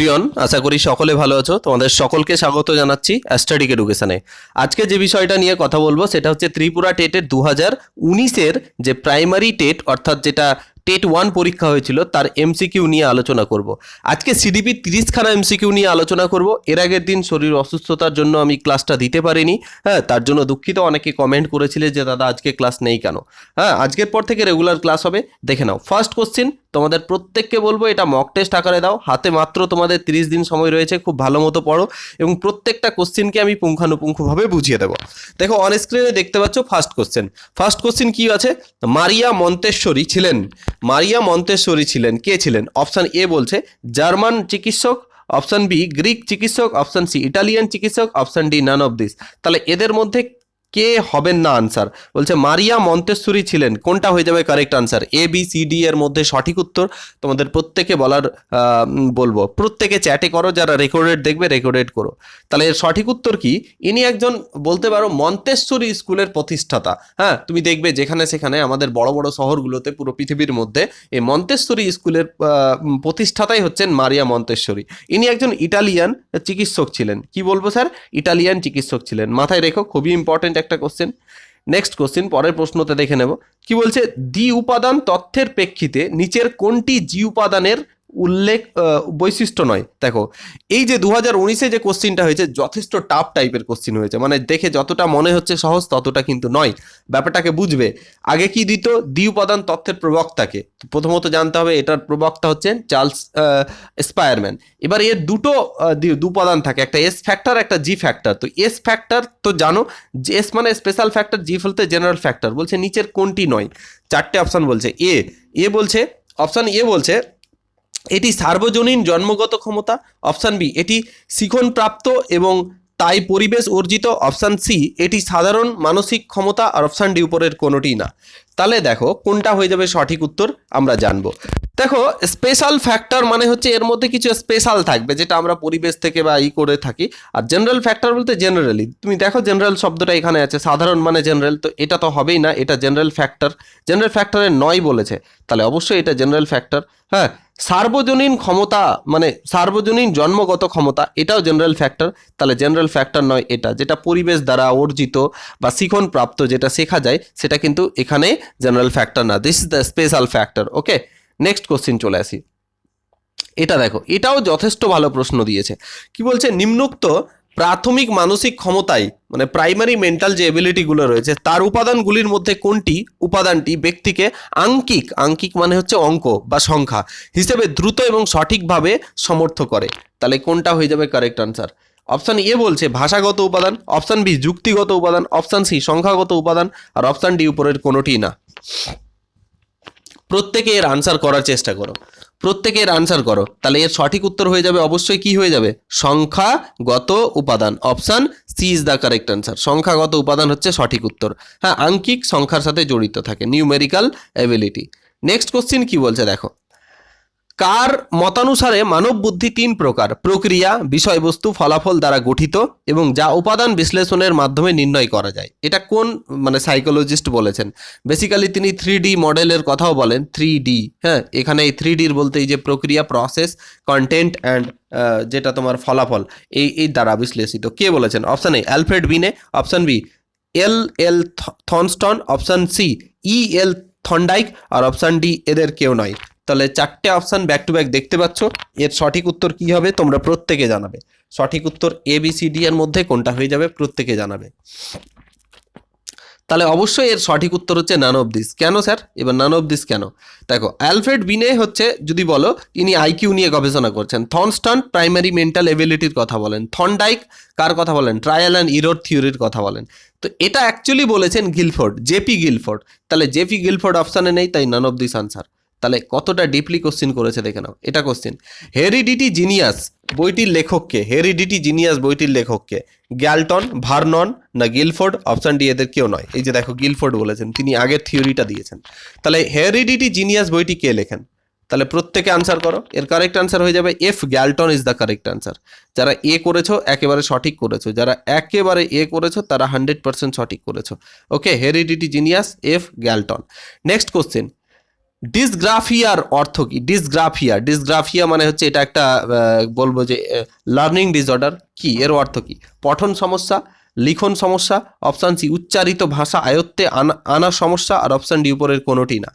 Everyone আশা করি সকলে ভালো আছো। তোমাদের সকলকে স্বাগত জানাচ্ছি অ্যাস্টাডিক এডুকেশনে আজকে যে বিষয়টা নিয়ে কথা বলব, সেটা হচ্ছে ত্রিপুরা টেটের দু হাজার উনিশের যে প্রাইমারি টেট, অর্থাৎ যেটা টেট ওয়ান পরীক্ষা হয়েছিল, তার এমসিকিউ নিয়ে আলোচনা করব। আজকে সিডিপি তিরিশখানা এমসিকিউ নিয়ে আলোচনা করব। এর আগের দিন শরীর অসুস্থতার জন্য আমি ক্লাসটা দিতে পারিনি। হ্যাঁ তার জন্য দুঃখিত। অনেকে কমেন্ট করেছিলে যে, দাদা, আজকে ক্লাস নেই কেন? হ্যাঁ আজকের পর থেকে রেগুলার ক্লাস হবে। দেখে নাও। ফার্স্ট কোশ্চিন তোমাদের প্রত্যেককে বলব, এটা মক টেস্ট আকারে দাও। হাতে মাত্র তোমাদের তিরিশ দিন সময় রয়েছে, খুব ভালো মতো পড়ো এবং প্রত্যেকটা কোশ্চিনকে আমি পুঙ্খানুপুঙ্খভাবে বুঝিয়ে দেবো। দেখো অন স্ক্রিনে দেখতে পাচ্ছ ফার্স্ট কোশ্চেন ফার্স্ট কোশ্চেন কি আছে? মারিয়া মন্তেশ্বরী ছিলেন। মারিয়া মন্তেশ্বরী ছিলেন। কে ছিলেন? অপশান এ বলছে, জার্মান চিকিৎসক, অপশান বি গ্রিক চিকিৎসক, অপশান সি ইটালিয়ান চিকিৎসক, option D none of this তাহলে এদের মধ্যে কে হবেন না আনসার বলছে, মারিয়া মন্তেশ্বরী ছিলেন। কোনটা হয়ে যাবে correct answer A B C D এর মধ্যে সঠিক উত্তর তোমাদের প্রত্যেকে বলার বলব। প্রত্যেকে চ্যাটে করো, যারা রেকর্ডেড দেখবে রেকর্ডেড করো। তাহলে এর সঠিক উত্তর কি? ইনি একজন, বলতে পারো, মন্তেশ্বরী স্কুলের প্রতিষ্ঠাতা। হ্যাঁ তুমি দেখবে যেখানে সেখানে আমাদের বড় বড় শহরগুলোতে পুরো পৃথিবীর মধ্যে এই মন্তেশ্বরী স্কুলের প্রতিষ্ঠাতাই হচ্ছেন মারিয়া মন্তেশ্বরী। ইনি একজন ইটালিয়ান চিকিৎসক ছিলেন। কি বলব, স্যার? ইটালিয়ান চিকিৎসক ছিলেন। মাথায় রেখো, খুবই ইম্পর্টেন্ট একটা কোশ্চেন নেক্সট কোশ্চেন পরের প্রশ্নতে দেখে নেব। কি বলছে? দ্বি উপাদান তথ্যের প্রেক্ষিতে নিচের কোনটি জি উপাদানের উল্লেখ বৈশিষ্ট্য নয়। দেখো এই যে দু হাজার উনিশে যে কোশ্চিনটা হয়েছে যথেষ্ট টাফ টাইপের কোশ্চিন হয়েছে। মানে দেখে যতটা মনে হচ্ছে সহজ ততটা কিন্তু নয়। ব্যাপারটাকে বুঝবে। আগে কি দিত? দ্বি উপাদান তথ্যের প্রবক্তাকে। প্রথমত জানতে হবে এটার প্রবক্তা হচ্ছেন চার্লস স্পায়ারম্যান। এবার এর দুটো আহ, দি- দু উপাদান থাকে। একটা এস ফ্যাক্টর একটা জি ফ্যাক্টর তো এস ফ্যাক্টর তো জানো যে এস মানে স্পেশাল ফ্যাক্টর জি বলতে জেনারেল ফ্যাক্টর বলছে নিচের কোনটি নয়? চারটে অপশন বলছে এ এ বলছে অপশান এ বলছে এটি সার্বজনীন জন্মগত ক্ষমতা অপশান বি এটি শিখনপ্রাপ্ত এবং তাই পরিবেশ অর্জিত অপশান সি এটি সাধারণ মানসিক ক্ষমতা আর অপশান ডি উপরের কোনোটি না। তাহলে দেখো, কোনটা হয়ে যাবে সঠিক উত্তর আমরা জানব। দেখো স্পেশাল ফ্যাক্টর মানে হচ্ছে এর মধ্যে কিছু স্পেশাল থাকবে, যেটা আমরা পরিবেশ থেকে বা ই করে থাকি। আর জেনারেল ফ্যাক্টর বলতে জেনারেলি তুমি দেখো জেনারেল শব্দটা এখানে আছে, সাধারণ মানে জেনারেল তো এটা তো হবেই না, এটা জেনারেল ফ্যাক্টর জেনারেল ফ্যাক্টরের নয় বলেছে, তাহলে অবশ্যই এটা জেনারেল ফ্যাক্টর হ্যাঁ? সার্বজনীন ক্ষমতা মানে সার্বজনীন জন্মগত ক্ষমতা, এটাও জেনারেল ফ্যাক্টর তাহলে জেনারেল ফ্যাক্টর নয় এটা, যেটা পরিবেশ দ্বারা অর্জিত বা শিখন প্রাপ্ত যেটা শেখা যায়, সেটা কিন্তু এখানে জেনারেল ফ্যাক্টর না। This is the special factor okay next question চলে আসি। এটা দেখো, এটাও যথেষ্ট ভালো প্রশ্ন দিয়েছে। কি বলছে? নিম্নোক্ত প্রাথমিক মানসিক ক্ষমতায় মানে প্রাইমারি মেন্টাল যে এবিলিটিগুলো রয়েছে, তার উপাদানগুলির মধ্যে কোনটি? উপাদানটি ব্যক্তিকে আঙ্কিক আঙ্কিক মানে হচ্ছে অঙ্ক বা সংখ্যা হিসেবে দ্রুত এবং সঠিকভাবে সমর্থ করে। তাহলে কোনটা হয়ে যাবে কারেক্ট আনসার অপশান এ বলছে ভাষাগত উপাদান অপশান বি যুক্তিগত উপাদান অপশান সি সংখ্যাগত উপাদান, আর অপশান ডি উপরের কোনোটি না। প্রত্যেকে এর আনসার করার চেষ্টা করো। প্রত্যেকে এর আনসার করো। তাহলে এর সঠিক উত্তর হয়ে যাবে, অবশ্যই কি হয়ে যাবে? সংখ্যাগত উপাদান। Option C is the correct answer সংখ্যাগত উপাদান হচ্ছে সঠিক উত্তর। হ্যাঁ আঙ্কিক সংখ্যার সাথে জড়িত থাকে। নিউমেরিক্যাল অ্যাবিলিটি নেক্সট কোশ্চিন কি বলছে? দেখো। কার মতানুসারে মানব বুদ্ধি তিন প্রকার, প্রক্রিয়া, বিষয়বস্তু, ফলাফল দ্বারা গঠিত এবং যা উপাদান বিশ্লেষণের মাধ্যমে নির্ণয় করা যায়। এটা কোন মানে সাইকোলজিস্ট বলেছেন। বেসিক্যালি তিনি থ্রি ডি মডেলের কথাও বলেন থ্রি ডি হ্যাঁ? এখানে এই থ্রি ডির বলতে এই যে প্রক্রিয়া প্রসেস কন্টেন্ট অ্যান্ড যেটা তোমার ফলাফল, এই এই দ্বারা বিশ্লেষিত। কে বলেছেন? Option A Alfred Binet option B L L Thurstone option C E L Thorndike R option D এদের কেউ নয়। তাহলে চারটে অপশান ব্যাক টু ব্যাক দেখতে পাচ্ছ। এর সঠিক উত্তর কি হবে? তোমরা প্রত্যেকে জানাবে। সঠিক উত্তর এ বি সি ডি এর মধ্যে কোনটা হয়ে যাবে প্রত্যেকে জানাবে। তাহলে অবশ্যই এর সঠিক উত্তর হচ্ছে নান অব দিস কেন স্যার এবার নান অব দিস কেন? দেখো অ্যালফ্রেড বিনে হচ্ছে, যদি বলো, ইনি আইকিউ নিয়ে গবেষণা করছেন। থনস্টন প্রাইমারি মেন্টাল এবিলিটির কথা বলেন। থনডাইক কার কথা বলেন? ট্রায়াল অ্যান্ড ইরোর থিওরির কথা বলেন। তো এটা অ্যাকচুয়ালি বলেছেন গিলফোর্ড জেপি গিলফোর্ড তাহলে জেপি গিলফোর্ড অপশানে নেই, তাই নান অব দিস আনসার তাহলে কতটা ডিপলি কোশ্চিন করেছে দেখে নাও। এটা কোশ্চিন হেরিডিটি জিনিয়াস বইটির লেখককে হেরিডিটি জিনিয়াস বইটির লেখককে গ্যালটন ভার্নন না গিলফোর্ড অপশন ডি এদের কেউ নয়। এই যে দেখো গিলফোর্ড বলেছেন, তিনি আগের থিওরিটা দিয়েছেন। তাহলে হেরিডিটি জিনিয়াস বইটি কে লেখেন? তাহলে প্রত্যেকে আনসার করো। এর কারেক্ট আনসার হয়ে যাবে F Galton is the correct answer যারা এ করেছ, একেবারে সঠিক করেছ। যারা একেবারে এ করেছ, তারা হান্ড্রেড পার্সেন্ট সঠিক করেছ। Okay heredity genius F Galton next question ডিসগ্রাফিয়ার অর্থ কি? ডিসগ্রাফিয়া ডিসগ্রাফিয়া মানে হচ্ছে এটা একটা বলব যে লার্নিং ডিসঅর্ডার কি? এর অর্থ কি? পঠন সমস্যা, লিখন সমস্যা অপশান সি উচ্চারিত ভাষা আয়ত্তে আনা আনা সমস্যা, আর অপশান ডি উপরের কোনোটি না।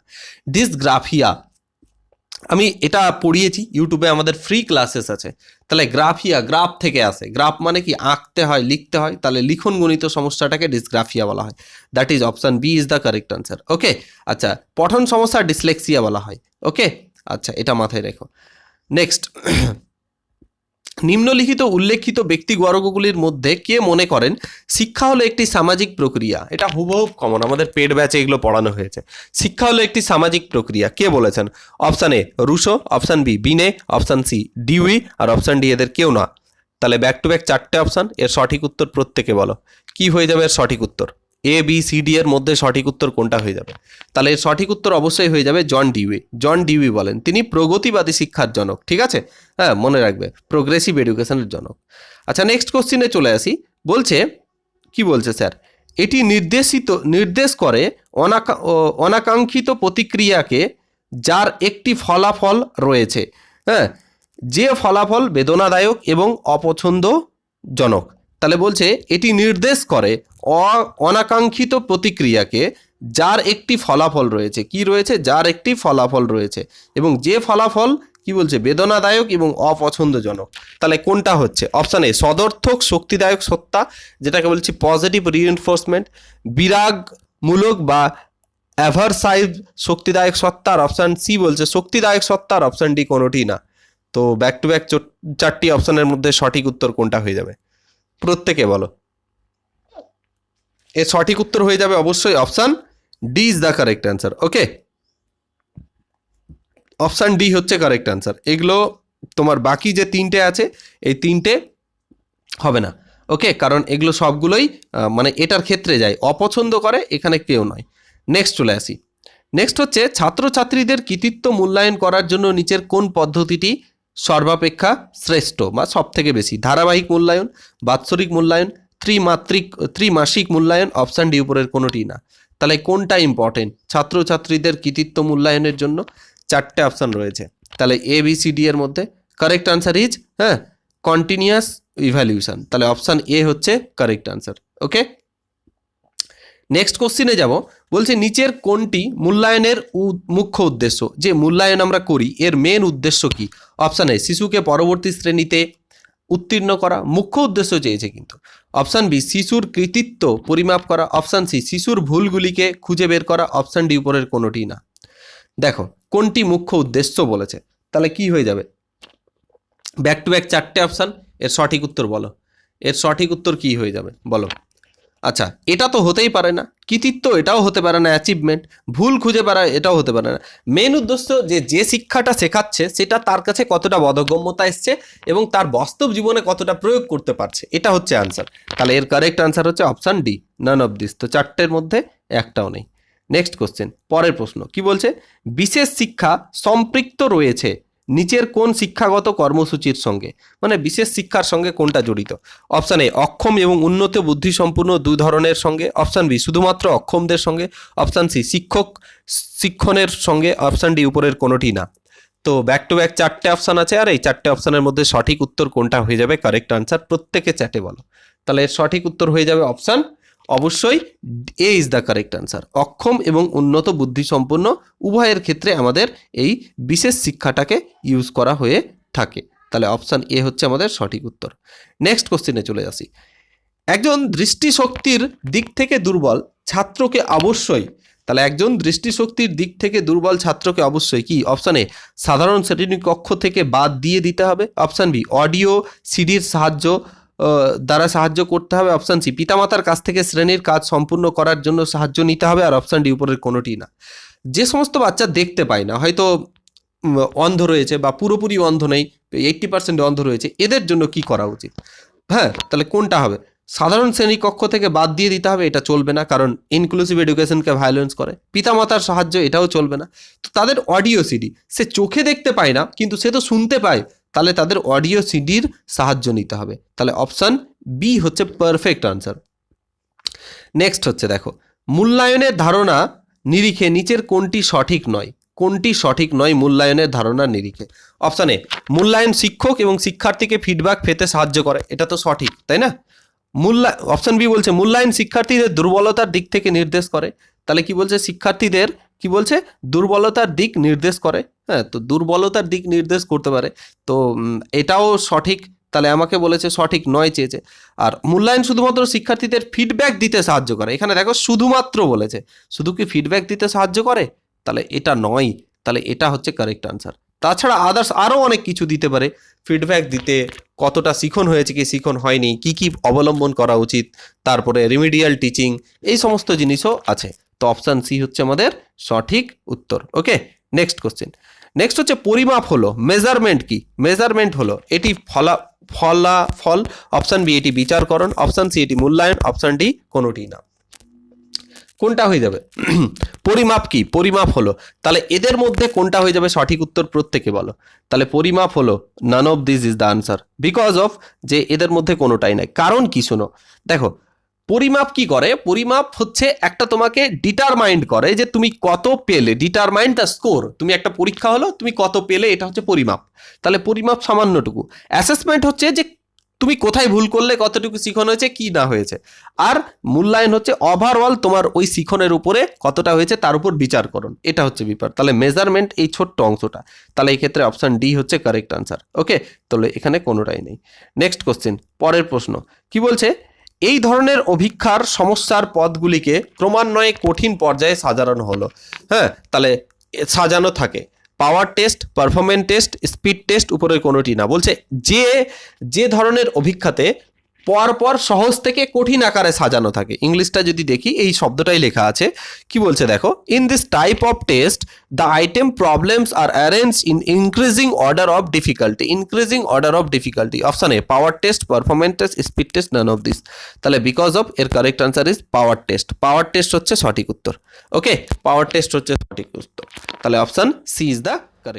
ডিসগ্রাফিয়া আমি এটা পড়িয়েছি ইউটিউবে আমাদের ফ্রি ক্লাসেস আছে। তাহলে গ্রাফিয়া গ্রাফ থেকে আসে। গ্রাফ মানে কি? আঁকতে হয়, লিখতে হয়। তাহলে লিখন গণিত সমস্যাটাকে ডিসগ্রাফিয়া বলা হয়। That is option B is the correct answer okay আচ্ছা পঠন সমস্যা ডিসলেক্সিয়া বলা হয় ওকে আচ্ছা এটা মাথায় রেখো। নেক্সট নিম্নলিখিত উল্লেখিত ব্যক্তিবর্গগুলির মধ্যে কে মনে করেন শিক্ষা হলো একটি সামাজিক প্রক্রিয়া? এটা হুবহুব কমন আমাদের পেড ব্যাচে এগুলো পড়ানো হয়েছে। শিক্ষা হলো একটি সামাজিক প্রক্রিয়া। কে বলেছেন? Option A Rousseau option B Binet option C Dewey, R option D এদের কেউ না। তাহলে ব্যাক টু ব্যাক চারটে অপশান এর সঠিক উত্তর প্রত্যেকে বলো। কি হয়ে যাবে এর সঠিক উত্তর? এ বি সি ডি এর মধ্যে সঠিক উত্তর কোনটা হয়ে যাবে? তাহলে এর সঠিক উত্তর অবশ্যই হয়ে যাবে জন ডিউই জন ডিউই বলেন, তিনি প্রগতিবাদী শিক্ষার জনক, ঠিক আছে? হ্যাঁ মনে রাখবে প্রোগ্রেসিভ এডুকেশনের জনক। আচ্ছা নেক্সট কোশ্চিনে চলে আসি। বলছে, কি বলছে স্যার? এটি নির্দেশিত, নির্দেশ করে অনাকাঙ্ক্ষিত প্রতিক্রিয়াকে যার একটি ফলাফল রয়েছে। হ্যাঁ যে ফলাফল বেদনাদায়ক এবং অপছন্দজনক। তাহলে বলছে, এটি নির্দেশ করে অনাকাঙ্ক্ষিত প্রতিক্রিয়াকে যার একটি ফলাফল রয়েছে। কি রয়েছে? যার একটি ফলাফল রয়েছে। এবং যে ফলাফল, কি বলছে? বেদনাদায়ক এবং অপছন্দজনক। তাহলে কোনটা হচ্ছে? অপশান এ, সদর্থক শক্তিদায়ক সত্তা, যেটাকে বলছি পজিটিভ রিএনফোর্সমেন্ট বিরাগমূলক বা অ্যাভারসাইভ শক্তিদায়ক সত্তার অপশান সি বলছে শক্তিদায়ক সত্তার অপশান ডি কোনোটি না। তো ব্যাক টু ব্যাক চারটি অপশানের মধ্যে সঠিক উত্তর কোনটা হয়ে যাবে? প্রত্যেকে বলো। এর সঠিক উত্তর হয়ে যাবে অবশ্যই option D is the correct answer, okay? Option D হচ্ছে কারেক্ট অ্যান্সার। এগুলো তোমার বাকি যে তিনটে আছে, এই তিনটে হবে না, ওকে? কারণ এগুলো সবগুলোই মানে এটার ক্ষেত্রে যায়। অপছন্দ করে, এখানে কেউ নয়। নেক্সট চলে আসি। নেক্সট হচ্ছে ছাত্রছাত্রীদের কৃতিত্ব মূল্যায়ন করার জন্য নিচের কোন পদ্ধতিটি সর্বাপেক্ষা শ্রেষ্ঠ বা সব থেকে বেশি। ধারাবাহিক মূল্যায়ন, বাৎসরিক মূল্যায়ন, ত্রিমাত্রিক, ত্রিমাসিক মূল্যায়ন অপশান ডি উপরের কোনোটি না। তাহলে কোনটা ইম্পর্টেন্ট ছাত্রছাত্রীদের কৃতিত্ব মূল্যায়নের জন্য চারটে অপশান রয়েছে। তাহলে এ বি সি ডি এর মধ্যে কারেক্ট আনসার ইজ হ্যাঁ কন্টিনিউয়াস ইভ্যালিউশন তাহলে অপশান এ হচ্ছে কারেক্ট আনসার ওকে নেক্সট কোশ্চিনে যাব। বলছে নিচের কোনটি মূল্যায়নের মুখ্য উদ্দেশ্য? যে মূল্যায়ন আমরা করি, এর মেন উদ্দেশ্য কি? অপশান এ শিশুকে পরবর্তী শ্রেণীতে উত্তীর্ণ করা মুখ্য উদ্দেশ্য চেয়েছে কিন্তু। অপশান বি শিশুর কৃতিত্ব পরিমাপ করা। অপশান সি শিশুর ভুলগুলিকে খুঁজে বের করা। অপশান ডি উপরের কোনোটি না। দেখো, কোনটি মুখ্য উদ্দেশ্য বলেছে? তাহলে কি হয়ে যাবে? ব্যাক টু ব্যাক চারটে অপশান এর সঠিক উত্তর বলো। এর সঠিক উত্তর কি হয়ে যাবে? বলো। আচ্ছা এটা তো হতেই পারে না। কৃতিত্ব এটাও হতে পারে না অ্যাচিভমেন্ট ভুল খুঁজে পারা এটাও হতে পারে না। মেন উদ্দেশ্য যে যে শিক্ষাটা শেখাচ্ছে, সেটা তার কাছে কতটা বোধগম্যতা এসছে এবং তার বাস্তব জীবনে কতটা প্রয়োগ করতে পারছে, এটা হচ্ছে আনসার তাহলে এর কারেক্ট আনসার হচ্ছে option D none of this তো চারটের মধ্যে একটাও নেই। নেক্সট কোশ্চেন পরের প্রশ্ন, কি বলছে? বিশেষ শিক্ষা সম্পৃক্ত রয়েছে। নিচের কোন শিক্ষাগত কর্মসূচির সঙ্গে মানে বিশেষ শিক্ষার সঙ্গে কোনটা জড়িত? অপশান এ অক্ষম এবং উন্নত বুদ্ধিসম্পন্ন দু ধরনের সঙ্গে অপশান বি শুধুমাত্র অক্ষমদের সঙ্গে অপশান সি শিক্ষক, শিক্ষণের সঙ্গে অপশান ডি উপরের কোনোটি না। তো ব্যাক টু ব্যাক চারটে অপশান আছে, আর এই চারটে অপশানের মধ্যে সঠিক উত্তর কোনটা হয়ে যাবে? কারেক্ট আনসার প্রত্যেকে চ্যাটে বলো। তাহলে সঠিক উত্তর হয়ে যাবে অপশান অবশ্যই A is the correct answer অক্ষম এবং উন্নত বুদ্ধিসম্পন্ন উভয়ের ক্ষেত্রে আমাদের এই বিশেষ শিক্ষাটাকে ইউজ করা হয়ে থাকে। তাহলে অপশান এ হচ্ছে আমাদের সঠিক উত্তর। নেক্সট কোশ্চেনে চলে আসি। একজন দৃষ্টিশক্তির দিক থেকে দুর্বল ছাত্রকে অবশ্যই, তাহলে একজন দৃষ্টিশক্তির দিক থেকে দুর্বল ছাত্রকে অবশ্যই কি? অপশান এ সাধারণ শ্রেণি কক্ষ থেকে বাদ দিয়ে দিতে হবে। অপশান বি অডিও সিডির সাহায্য দ্বারা সাহায্য করতে হবে অপশান সি পিতামাতার কাছ থেকে শ্রেণির কাজ সম্পূর্ণ করার জন্য সাহায্য নিতে হবে আর অপশান ডি উপরের কোনোটি না। যে সমস্ত বাচ্চা দেখতে পায় না, হয়তো অন্ধ রয়েছে বা পুরোপুরি অন্ধ নেই এইট্টি পার্সেন্ট অন্ধ রয়েছে, এদের জন্য কি করা উচিত? হ্যাঁ তাহলে কোনটা হবে? সাধারণ শ্রেণি কক্ষ থেকে বাদ দিয়ে দিতে হবে, এটা চলবে না, কারণ ইনক্লুসিভ এডুকেশনকে ভায়োলেন্স করে। পিতামাতার সাহায্য এটাও চলবে না। তো তাদের অডিও সিডি সে চোখে দেখতে পায় না, কিন্তু সে তো শুনতে পায় তাহলে তাদের অডিও সিডির সাহায্য নিতে হবে। তাহলে অপশান বি হচ্ছে পারফেক্ট আনসার নেক্সট হচ্ছে দেখো, মূল্যায়নের ধারণা নিরিখে নিচের কোনটি সঠিক নয়। কোনটি সঠিক নয় মূল্যায়নের ধারণা নিরিখে। অপশান এ মূল্যায়ন শিক্ষক এবং শিক্ষার্থীকে ফিডব্যাক পেতে সাহায্য করে। এটা তো সঠিক, তাই না? মূল্যা অপশান বি বলছে, মূল্যায়ন শিক্ষার্থীদের দুর্বলতার দিক থেকে নির্দেশ করে। তাহলে কি বলছে? শিক্ষার্থীদের কি বলছে? দুর্বলতার দিক নির্দেশ করে। হ্যাঁ তো দুর্বলতার দিক নির্দেশ করতে পারে। তো এটাও সঠিক। তাহলে আমাকে বলেছে সঠিক নয় চেয়েছে। আর মূল্যায়ন শুধুমাত্র শিক্ষার্থীদের ফিডব্যাক দিতে সাহায্য করে। এখানে দেখো শুধুমাত্র বলেছে। শুধু কি ফিডব্যাক দিতে সাহায্য করে? তাহলে এটা নয়। তাহলে এটা হচ্ছে কারেক্ট আনসার তাছাড়া আদার্স আরও অনেক কিছু দিতে পারে। ফিডব্যাক দিতে কতটা শিখন হয়েছে কি শিখন হয়নি, কি কি অবলম্বন করা উচিত, তারপরে রিমিডিয়াল টিচিং এই সমস্ত জিনিসও আছে। তো অপশান সি হচ্ছে আমাদের সঠিক উত্তর। ওকে নেক্সট কোশ্চেন নেক্সট হচ্ছে পরিমাপ হলো মেজারমেন্ট কি? মেজারমেন্ট হলো, এটি ফলা ফলাফল অপশান বি এটি বিচারকরণ অপশান সি এটি মূল্যায়ন অপশান ডি কোনোটি না। কোনটা হয়ে যাবে? পরিমাপ কি? পরিমাপ হলো। তাহলে এদের মধ্যে কোনটা হয়ে যাবে? সঠিক উত্তর প্রত্যেকে বলো। তাহলে পরিমাপ হলো। None of this is the answer because of যে এদের মধ্যে কোনোটাই নাই। কারণ কি শোনো? দেখো, পরিমাপ কি করে? পরিমাপ হচ্ছে একটা তোমাকে ডিটারমাইন্ড করে যে তুমি কত পেলে। ডিটারমাইন্ড দ্য স্কোর তুমি একটা পরীক্ষা হলো, তুমি কত পেলে, এটা হচ্ছে পরিমাপ। তাহলে পরিমাপ সামান্যটুকু। অ্যাসেসমেন্ট হচ্ছে যে তুমি কোথায় ভুল করলে, কতটুকু শিখন হয়েছে, কি না হয়েছে। আর মূল্যায়ন হচ্ছে ওভারঅল তোমার ওই শিখনের উপরে কতটা হয়েছে, তার উপর বিচার করুন। এটা হচ্ছে ব্যাপার। তাহলে মেজারমেন্ট এই ছোট্ট অংশটা। তাহলে এই ক্ষেত্রে অপশন ডি হচ্ছে কারেক্ট আনসার ওকে তাহলে এখানে কোনোটাই নেই। নেক্সট কোশ্চেন পরের প্রশ্ন। কি বলছে? এই ধরনের অভিক্ষার সমস্যার পদগুলিকে ক্রমান্বয়ে কঠিন পর্যায়ে সাজানো হলো। হ্যাঁ? তাহলে সাজানো থাকে। Power test performance test speed test উপরের কোনোটি না। বলছে যে যে ধরনের অভিক্ষাতে পর পর সহজ থেকে কঠিন আকারে সাজানো থাকে। ইংলিশটা যদি দেখি, এই শব্দটাই লেখা আছে। কি বলছে দেখো? In this type of test the item problems are arrange in increasing order of difficulty increasing order of difficulty option A power test performance test speed test none of this তাহলে বিকজ অফ এর correct answer is power test power test হচ্ছে সঠিক উত্তর। ওকে পাওয়ার test হচ্ছে সঠিক উত্তর। তাহলে option C is the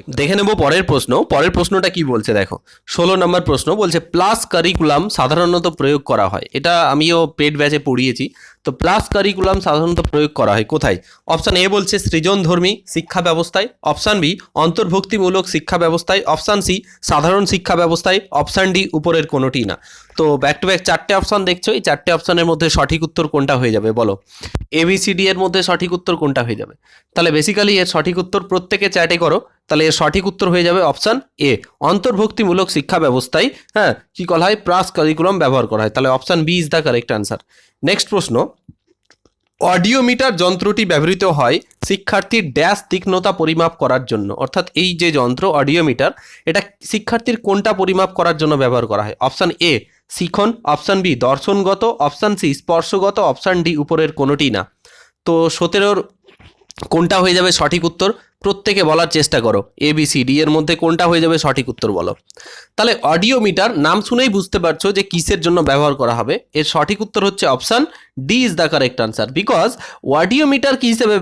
দেখে নেব পরের প্রশ্ন। পরের প্রশ্নটা কি বলছে দেখো। ষোলো নম্বর প্রশ্ন বলছে প্লাস কারিকুলাম সাধারণত প্রয়োগ করা হয়। এটা আমিও পেট ব্যাচে পড়িয়েছি। তো প্লাস কারিকুলাম সাধারণত প্রয়োগ করা হয় কোথায়? অপশান এ বলছে সৃজনধর্মী শিক্ষা ব্যবস্থায়। অপশান বি, অন্তর্ভুক্তিমূলক শিক্ষা ব্যবস্থায়। অপশান সি, সাধারণ শিক্ষা ব্যবস্থায়। অপশান ডি, উপরের কোনোটি না। তো ব্যাক টু ব্যাক চারটে অপশান দেখছ? এই চারটে অপশানের মধ্যে সঠিক উত্তর কোনটা হয়ে যাবে বলো? এবিসিডি এর মধ্যে সঠিক উত্তর কোনটা হয়ে যাবে? তাহলে বেসিক্যালি এর সঠিক উত্তর প্রত্যেকে চ্যাটে করো, তাহলে এর সঠিক উত্তর হয়ে যাবে অপশান এ অন্তর্ভুক্তিমূলক শিক্ষা ব্যবস্থায় হ্যাঁ কি করা হয়? প্রাস কারিকুলাম ব্যবহার করা হয়। তাহলে option B is the correct answer next প্রশ্ন অডিওমিটার যন্ত্রটি ব্যবহৃত হয় শিক্ষার্থীর ড্যাশ তীক্ষ্ণতা পরিমাপ করার জন্য। অর্থাৎ এই যে যন্ত্র অডিওমিটার এটা শিক্ষার্থীর কোনটা পরিমাপ করার জন্য ব্যবহার করা হয়? অপশান এ শিখন অপশান বি, দর্শনগত, অপশান সি, স্পর্শগত, অপশান ডি, উপরের কোনোটি না। তো সতেরোর কোনটা হয়ে যাবে সঠিক উত্তর? প্রত্যেকে বলার চেষ্টা করো এ বি সি ডি এর মধ্যে কোনটা হয়ে যাবে সঠিক উত্তর বলো। তাহলে অডিওমিটার নাম শুনেই বুঝতে পারছ যে কিসের জন্য ব্যবহার করা হবে। এর সঠিক উত্তর হচ্ছে option D is the correct answer because audiometer কী হিসেবে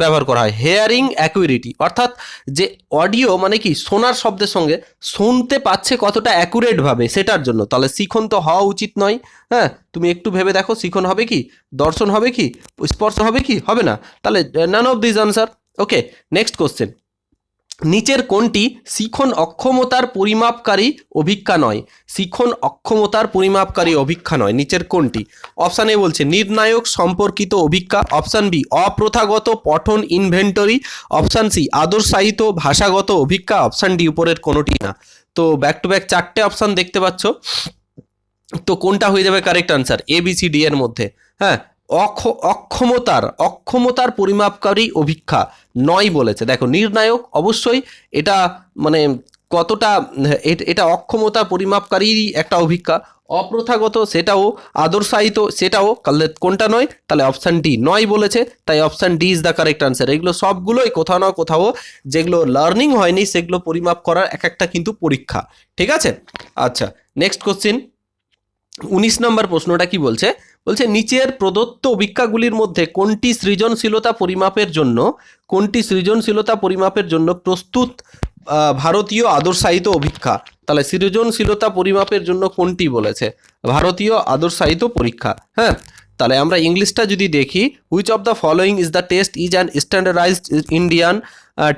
ব্যবহার করা হয়? হেয়ারিং অ্যাকুইরিটি অর্থাৎ যে অডিও মানে কি? শোনার শব্দের সঙ্গে শুনতে পাচ্ছে কতটা অ্যাকুরেটভাবে সেটার জন্য। তাহলে শিখন তো হওয়া উচিত নয়। হ্যাঁ তুমি একটু ভেবে দেখো, শিখন হবে কি? দর্শন হবে কি? স্পর্শ হবে কি? হবে না। তাহলে none of this answer okay next question নিচের কোনটি শিখন অক্ষমতার পরিমাপকারী অভিক্ষা নয়? শিখন অক্ষমতার পরিমাপকারী অভিক্ষা নয়। নিচের কোনটি? অপশান এ বলছে, নির্ণায়ক সম্পর্কিত অভিক্ষা। অপশান বি অপ্রথাগত পঠন ইনভেন্টরি অপশান সি আদর্শায়িত ভাষাগত অভিক্ষা। অপশান ডি উপরের কোনোটি না। তো ব্যাক টু ব্যাক চারটে অপশান দেখতে পাচ্ছ। তো কোনটা হয়ে যাবে correct answer A B C D এর মধ্যে। হ্যাঁ অক্ষ, অক্ষমতার অক্ষমতার পরিমাপকারী অভিক্ষা। নয় বলেছে। দেখো, নির্ণায়ক অবশ্যই এটা মানে কতটা, এটা অক্ষমতা পরিমাপকারীরই একটা অভিক্ষা অপ্রথাগত সেটাও আদর্শায়িত, সেটাও কোনটা নয়? তাহলে অপশান ডি নয় বলেছে, তাই option D is the correct answer এগুলো সবগুলোই কোথাও না কোথাও যেগুলো লার্নিং হয়নি, সেগুলো পরিমাপ করার এক একটা কিন্তু পরীক্ষা। ঠিক আছে? আচ্ছা নেক্সট কোশ্চিন উনিশ নম্বর প্রশ্নটা কি বলছে? বলছে, নিচের প্রদত্ত অভিক্ষাগুলির মধ্যে কোনটি সৃজনশীলতা পরিমাপের জন্য, কোনটি সৃজনশীলতা পরিমাপের জন্য প্রস্তুত ভারতীয় আদর্শায়িত অভিক্ষা? তাহলে সৃজনশীলতা পরিমাপের জন্য কোনটি বলেছে? ভারতীয় আদর্শায়িত পরীক্ষা হ্যাঁ? তাহলে আমরা ইংলিশটা যদি দেখি which of the following is the test is an standardized Indian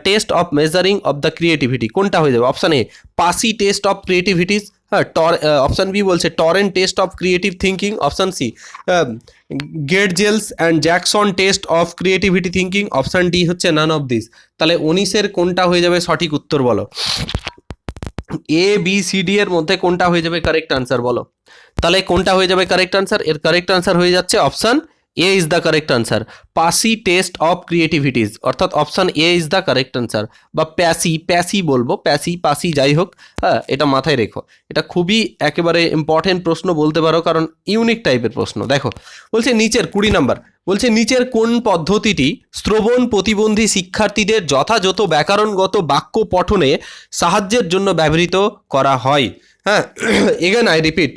test of measuring of the creativity কোনটা হয়ে যাবে? Option A Passi test of creativities হ্যাঁ টর অপশান বি বলছে Torrance test of creative thinking option C Getzels and Jackson test of creativity thinking option D হচ্ছে none of this তাহলে উনিশের কোনটা হয়ে যাবে সঠিক উত্তর বলো। এ বি সি ডি এর মধ্যে কোনটা হয়ে যাবে কারেক্ট আনসার বলো। তাহলে কোনটা হয়ে যাবে কারেক্ট আনসার এর কারেক্ট আনসার হয়ে যাচ্ছে option A is the correct answer Passi test of creativities অর্থাৎ option A is the correct answer বা প্যাসি প্যাসি বলব প্যাসি পাসি যাই হোক হ্যাঁ এটা মাথায় রেখো। এটা খুবই একেবারে ইম্পর্টেন্ট প্রশ্ন বলতে পারো, কারণ ইউনিক টাইপের প্রশ্ন। দেখো, বলছে নিচের, কুড়ি নাম্বার, বলছে নিচের কোন পদ্ধতিটি শ্রবণ প্রতিবন্ধী শিক্ষার্থীদের যথাযথ ব্যাকরণগত বাক্য পঠনে সাহায্যের জন্য ব্যবহৃত করা হয়? হ্যাঁ এগেন আই রিপিট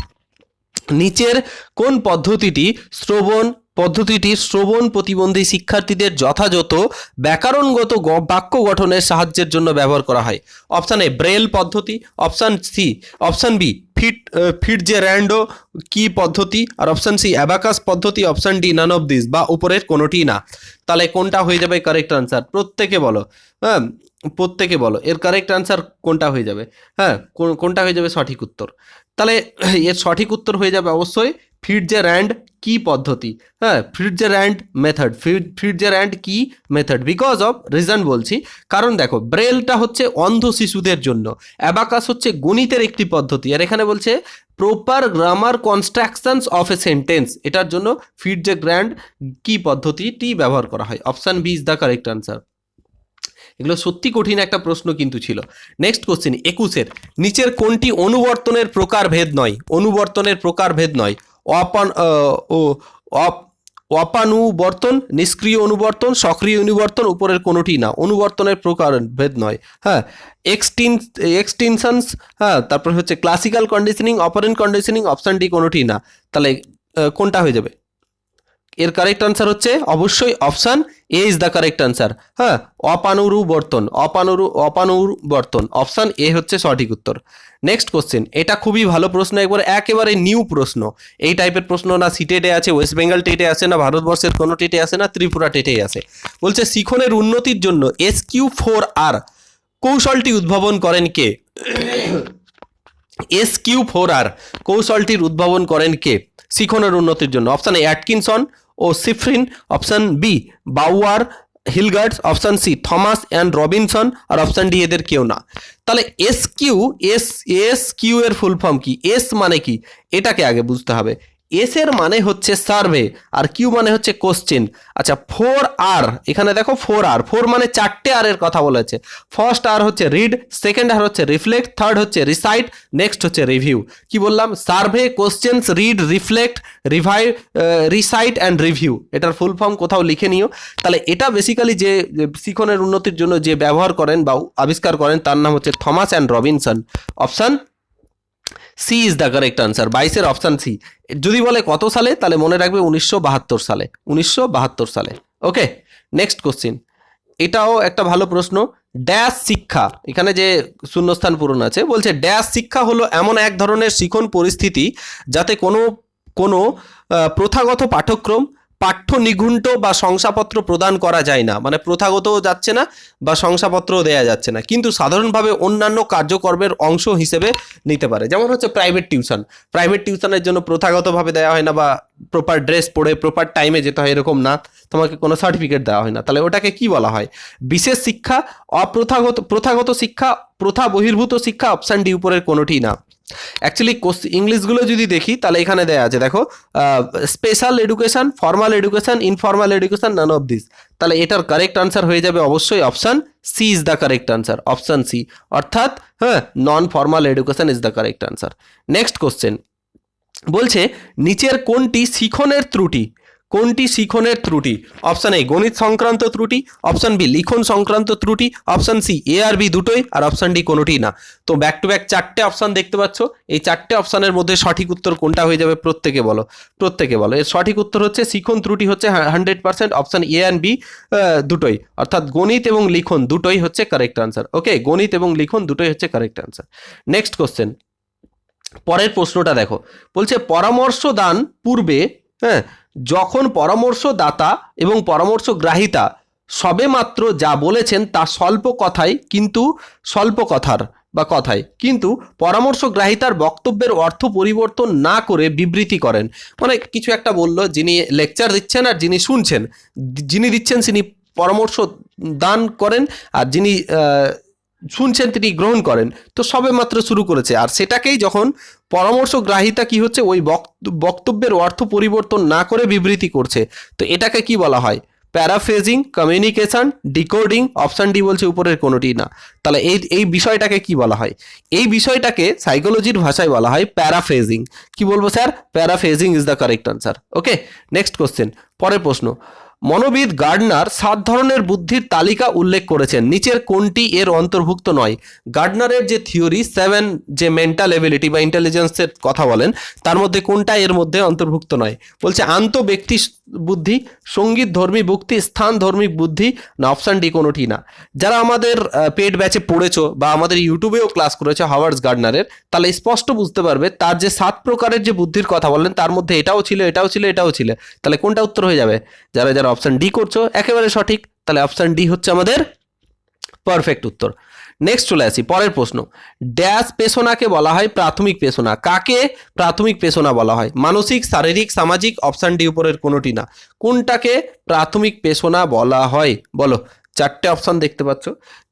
নিচের কোন পদ্ধতিটি শ্রবণ পদ্ধতিটি শ্রবণ প্রতিবন্ধী শিক্ষার্থীদের যথাযথ, ব্যাকরণগত বাক্য গঠনের সাহায্যের জন্য ব্যবহার করা হয়। অপশান এ ব্রেল পদ্ধতি। Option C option B fit Fitzgerald key পদ্ধতি? আর অপশান সি অ্যাবাকাস পদ্ধতি। Option D none of this বা উপরের কোনোটি না। তাহলে কোনটা হয়ে যাবে? কারেক্ট আনসার প্রত্যেকে বলো। হ্যাঁ প্রত্যেকে বলো। এর কারেক্ট আনসার কোনটা হয়ে যাবে? হ্যাঁ কোন- কোনটা হয়ে যাবে? সঠিক উত্তর। তাহলে এর সঠিক উত্তর হয়ে যাবে অবশ্যই ফিটজের অ্যান্ড কি পদ্ধতি? হ্যাঁ Fitzgerald method. Fitzgerald key method? Because of reason বলছি। কারণ দেখো, ব্রেলটা হচ্ছে অন্ধ শিশুদের জন্য। অ্যাবাকাস হচ্ছে গণিতের একটি পদ্ধতি। আর এখানে বলছে proper grammar constructions of a sentence এটার জন্য ফিটজে গ্র্যান্ড কি পদ্ধতিটি ব্যবহার করা হয়। Option B is the correct answer. এগুলো সত্যি কঠিন একটা প্রশ্ন কিন্তু ছিল। নেক্সট কোশ্চেন একুশের। নিচের কোনটি অনুবর্তনের প্রকারভেদ নয়? অনুবর্তনের প্রকারভেদ নয়। অপান ও অপ অপানুবর্তন নিষ্ক্রিয় অনুবর্তন, সক্রিয় অনুবর্তন উপরের কোনোটি না। অনুবর্তনের প্রকার ভেদ নয়। হ্যাঁ এক্সটিন, এক্সটিনশনস হ্যাঁ তারপর হচ্ছে ক্লাসিক্যাল কন্ডিশনিং অপারেন্ট কন্ডিশনিং অপশানটি কোনোটি না। তাহলে কোনটা হয়ে যাবে? এর কারেক্ট আনসার হচ্ছে অবশ্যই option A is the correct answer হ্যাঁ অপানুরুবর্তন, অপানুরু, অপানুরবর্তন অপশান এ হচ্ছে সঠিক উত্তর। নেক্সট কোশ্চেন এটা খুবই ভালো প্রশ্ন, একবার একেবারে নিউ প্রশ্ন। এই টাইপের প্রশ্ন না সিটেটে আছে ওয়েস্ট বেঙ্গল টেটে আসে না, ভারতবর্ষের কোনো টেটে আসে না, ত্রিপুরা টেটেই আসে বলছে, শিখনের উন্নতির জন্য এস কিউ ফোর আর কৌশলটি উদ্ভাবন করেন কে? এস কিউ ফোর আর কৌশলটির উদ্ভাবন করেন কে? শিখনের উন্নতির জন্য। Option A Atkinson O Shiffrin, option B, Bower Hilgards option C, Thomas and Robinson, R option D এদের কেউ না। তাহলে S Q, S S Q এর ফুল ফর্ম কি? এস মানে কি? এটাকে আগে বুঝতে হবে। এস এর মানে হচ্ছে সার্ভে আর কিউ মানে হচ্ছে কোশ্চেন আচ্ছা ফোর আর এখানে দেখো ফোর আর ফোর মানে চারটে আর এর কথা বলেছে। ফার্স্ট আর হচ্ছে রিড সেকেন্ড আর হচ্ছে রিফ্লেক্ট থার্ড হচ্ছে রিসাইট নেক্সট হচ্ছে রিভিউ কি বললাম? Survey questions read reflect revise recite and review এটার ফুল ফর্ম কোথাও লিখে নিও। তাহলে এটা বেসিক্যালি যে শিখনের উন্নতির জন্য যে ব্যবহার করেন বা আবিষ্কার করেন, তার নাম হচ্ছে Thomas and Robinson option C is the correct answer বাইশের অপশান সি যদি বলে কত সালে, তাহলে মনে রাখবে উনিশশো বাহাত্তর সালে। উনিশশো বাহাত্তর সালে। ওকে নেক্সট কোশ্চিন এটাও একটা ভালো প্রশ্ন। ড্যাশ শিক্ষা। এখানে যে শূন্যস্থান পূরণ আছে, বলছে ড্যাশ শিক্ষা হলো এমন এক ধরনের শিখন পরিস্থিতি যাতে কোনো কোনো প্রথাগত পাঠ্যক্রম পাঠ্য নিঘণ্ট বা শংসাপত্র প্রদান করা যায় না। মানে প্রথাগতও যাচ্ছে না বা শংসাপত্রও দেয়া যাচ্ছে না। কিন্তু সাধারণভাবে অন্যান্য কার্যকর্মের অংশ হিসেবে নিতে পারে। যেমন হচ্ছে প্রাইভেট টিউশন প্রাইভেট টিউশনের জন্য প্রথাগতভাবে দেওয়া হয় না বা প্রপার ড্রেস পরে প্রপার টাইমে যেতে হয় এরকম না। তোমাকে কোনো সার্টিফিকেট দেওয়া হয় না। তাহলে ওটাকে কি বলা হয়? বিশেষ শিক্ষা, অপ্রথাগত, প্রথাগত শিক্ষা, প্রথা বহির্ভূত শিক্ষা অপশান ডি উপরের কোনোটি না। অ্যাকচুয়ালি ইংলিশগুলো যদি দেখি, তাহলে এখানে দেয়া আছে, দেখো special education formal education informal education none of this তাহলে এটার কারেক্ট আনসার হয়ে যাবে অবশ্যই option C is the correct answer option C অর্থাৎ হ্যাঁ non formal education is the correct answer next question বলছে, নিচের কোনটি শিখনের ত্রুটি? কোনটি শিখনের ত্রুটি? অপশান এ, গণিত সংক্রান্ত ত্রুটি। অপশান বি, লিখন সংক্রান্ত ত্রুটি। অপশান সি, এ আর বি দুটোই। আর অপশান ডি কোনোটি না। তো ব্যাক টু ব্যাক চারটে অপশান দেখতে পাচ্ছ। এই চারটে অপশানের মধ্যে সঠিক উত্তর কোনটা হয়ে যাবে প্রত্যেকে বলো। প্রত্যেকে বলো। এর সঠিক উত্তর হচ্ছে, শিখন ত্রুটি হচ্ছে hundred percent option A and B দুটোই। অর্থাৎ গণিত এবং লিখন দুটোই হচ্ছে কারেক্ট আনসার ওকে? গণিত এবং লিখন দুটোই হচ্ছে কারেক্ট আনসার নেক্সট কোশ্চেন পরের প্রশ্নটা দেখো। বলছে পরামর্শ দান পূর্বে হ্যাঁ যখন পরামর্শদাতা এবং পরামর্শ গ্রাহিতা সবে মাত্র যা বলেছেন তা স্বল্প কথায় কিন্তু স্বল্প কথার বা কথায় কিন্তু পরামর্শগ্রাহিতার বক্তব্যের অর্থ পরিবর্তন না করে বিবৃতি করেন। মানে কিছু একটা বলল, যিনি লেকচার দিচ্ছেন আর যিনি শুনছেন, যিনি দিচ্ছেন তিনি পরামর্শ দান করেন, আর যিনি শুনছেন তিনি গ্রহণ করেন, তো সবে মাত্র শুরু করেছে। আর সেটাকেই যখন পরামর্শগ্রাহিতা কি হচ্ছে, ওই বক্ত- বক্তব্যের অর্থ পরিবর্তন না করে বিবৃতি করছে। তো এটাকে কি বলা হয়? Paraphrasing, communication, decoding, option D বলছে উপরের কোনোটি না। তাহলে এই এই বিষয়টাকে কি বলা হয়? এই বিষয়টাকে সাইকোলজির ভাষায় বলা হয় প্যারাফ্রেজিং। কি বলব sir? Paraphrasing is the correct answer. Okay, next question. পরের প্রশ্ন। মনোবিদ গার্ডনার সাত ধরনের বুদ্ধির তালিকা উল্লেখ করেছেন। নিচের কোনটি এর অন্তর্ভুক্ত নয়? গার্ডনারের যে থিওরি, সেভেন যে মেন্টাল এবিলিটি বা ইন্টেলিজেন্সের কথা বলেন, তার মধ্যে কোনটা এর মধ্যে অন্তর্ভুক্ত নয়? বলছে, আন্ত ব্যক্তি বুদ্ধি, সংগীত ধর্মী বুদ্ধি স্থান ধর্মী বুদ্ধি, না অপশান ডি কোনোটি না। যারা আমাদের পেড ব্যাচে পড়েছো বা আমাদের ইউটিউবেও ক্লাস করেছ হাওয়ার্ডস গার্ডনারের, তাহলে স্পষ্ট বুঝতে পারবে, তার যে সাত প্রকারের যে বুদ্ধির কথা বললেন, তার মধ্যে এটাও ছিল এটাও ছিল এটাও ছিল। তাহলে কোনটা উত্তর হয়ে যাবে? যারা যারা অপশান ডি করছ, একেবারে সঠিক। তাহলে অপশান ডি হচ্ছে আমাদের পারফেক্ট উত্তর। নেক্সট চলে আসি, পরের প্রশ্ন। ড্যাশ পেশোনাকে বলা হয় প্রাথমিক পেশোনা কাকে প্রাথমিক পেশোনা বলা হয়? মানসিক, শারীরিক, সামাজিক, অপশান ডি উপরের কোনোটি না। কোনটাকে প্রাথমিক পেশোনা বলা হয়? বলো, চারটে অপশান দেখতে পাচ্ছ।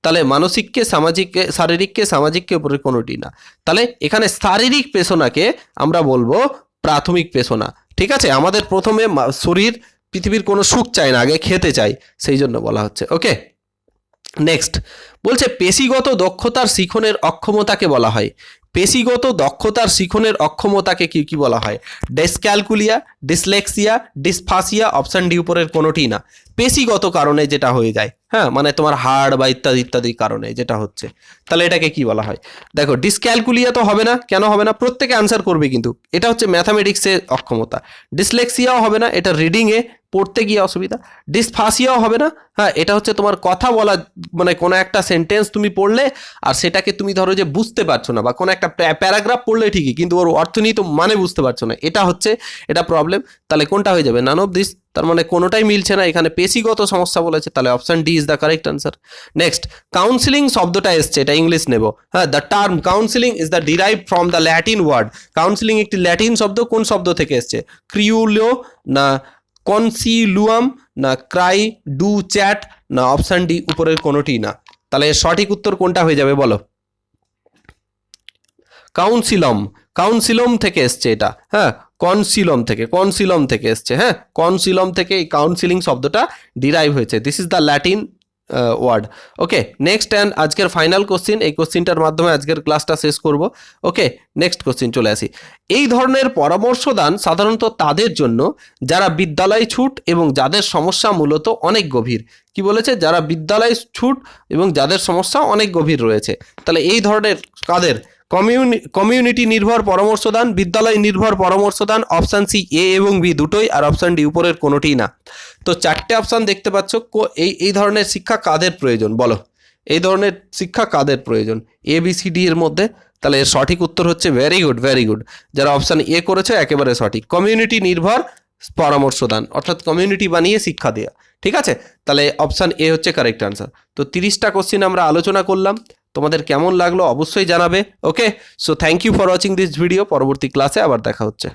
তাহলে মানসিককে, সামাজিককে, শারীরিককে, সামাজিককে উপরে কোনোটি না। তাহলে এখানে শারীরিক পেশোনাকে আমরা বলব প্রাথমিক পেশোনা ঠিক আছে? আমাদের প্রথমে শরীর পৃথিবীর কোনো সুখ চায় না, আগে খেতে চায়, সেই জন্য বলা হচ্ছে। ওকে নেক্সট বলছে পেশিগত দক্ষতার শিখনের অক্ষমতাকে বলা হয়। পেশিগত দক্ষতার শিখনের অক্ষমতাকে কি কি বলা হয়? Dyscalculia dyslexia dysphasia option D উপরের কোনোটি না। পেশিগত কারণে যেটা হয়ে যায় হ্যাঁ? মানে তোমার হাড় বা ইত্যাদি ইত্যাদি কারণে যেটা হচ্ছে। তাহলে এটাকে কি বলা হয়? দেখো ডিসক্যালকুলিয়া তো হবে না। কেন হবে না? প্রত্যেকে আনসার করবে কিন্তু। এটা হচ্ছে ম্যাথামেটিক্সের অক্ষমতা। ডিসলেক্সিয়াও হবে না, এটা রিডিংয়ে পড়তে গিয়ে অসুবিধা। ডিসফাসিয়াও হবে না হ্যাঁ? এটা হচ্ছে তোমার কথা বলা মানে কোনো একটা সেন্টেন্স তুমি পড়লে আর সেটাকে তুমি ধরো যে বুঝতে পারছ না বা কোনো একটা প্যারাগ্রাফ পড়লে ঠিকই, কিন্তু ওর অর্থনীত মানে বুঝতে পারছ না। এটা হচ্ছে, এটা প্রবলেম তাহলে কোনটা হয়ে যাবে? নান অফ দিস তার মানে কোনোটাই মিলছে না। এখানে পেশিগত সমস্যা বলেছে, তাহলে option D is the correct answer next counselling শব্দটা এসছে, এটা ইংলিশ নেব। হ্যাঁ the term counselling is the derive from the Latin word counselling একটি ল্যাটিন শব্দ, কোন শব্দ থেকে এসছে? ক্রিউলিও না কনসিলুয়াম না ক্রাই ডু চ্যাট না অপশান ডি উপরের কোনোটি না। তাহলে সঠিক উত্তর কোনটা হয়ে যাবে বলো? কাউন্সিলম কাউন্সিলম থেকে এসছে এটা। হ্যাঁ কনসিলম থেকে কনসিলম থেকে এসছে হ্যাঁ? কনসিলম থেকে এই কাউন্সিলিং শব্দটা ডিরাইভ হয়েছে। This is the Latin word okay next and আজকের ফাইনাল কোশ্চিন এই কোশ্চিনটার মাধ্যমে আজকের ক্লাসটা শেষ করব। ওকে নেক্সট কোশ্চিন চলে আসি। এই ধরনের পরামর্শদান সাধারণত তাদের জন্য যারা বিদ্যালয় ছুট এবং যাদের সমস্যা মূলত অনেক গভীর। কি বলেছে? যারা বিদ্যালয় ছুট এবং যাদের সমস্যা অনেক গভীর রয়েছে। তাহলে এই ধরনের কাদের? কমিউনি, কমিউনিটি নির্ভর পরামর্শদান বিদ্যালয় নির্ভর পরামর্শদান অপশান সি এ এবং বি দুটোই আর অপশান ডি উপরের কোনোটিই না। তো চারটে অপশান দেখতে পাচ্ছ এই এই ধরনের শিক্ষা কাদের প্রয়োজন বলো? এই ধরনের শিক্ষা কাদের প্রয়োজন? এ বি সি ডি এর মধ্যে? তাহলে এর সঠিক উত্তর হচ্ছে ভেরি গুড ভেরি গুড যারা অপশান এ করেছে, একেবারে সঠিক। কমিউনিটি নির্ভর পরামর্শদান অর্থাৎ কমিউনিটি বানিয়ে শিক্ষা দেওয়া ঠিক আছে? তাহলে অপশান এ হচ্ছে কারেক্ট আনসার তো তিরিশটা কোশ্চিন আমরা আলোচনা করলাম। তোমাদের কেমন লাগল অবশ্যই জানাবে। Okay so thank you for watching this video পরবর্তী ক্লাসে আবার দেখা হচ্ছে।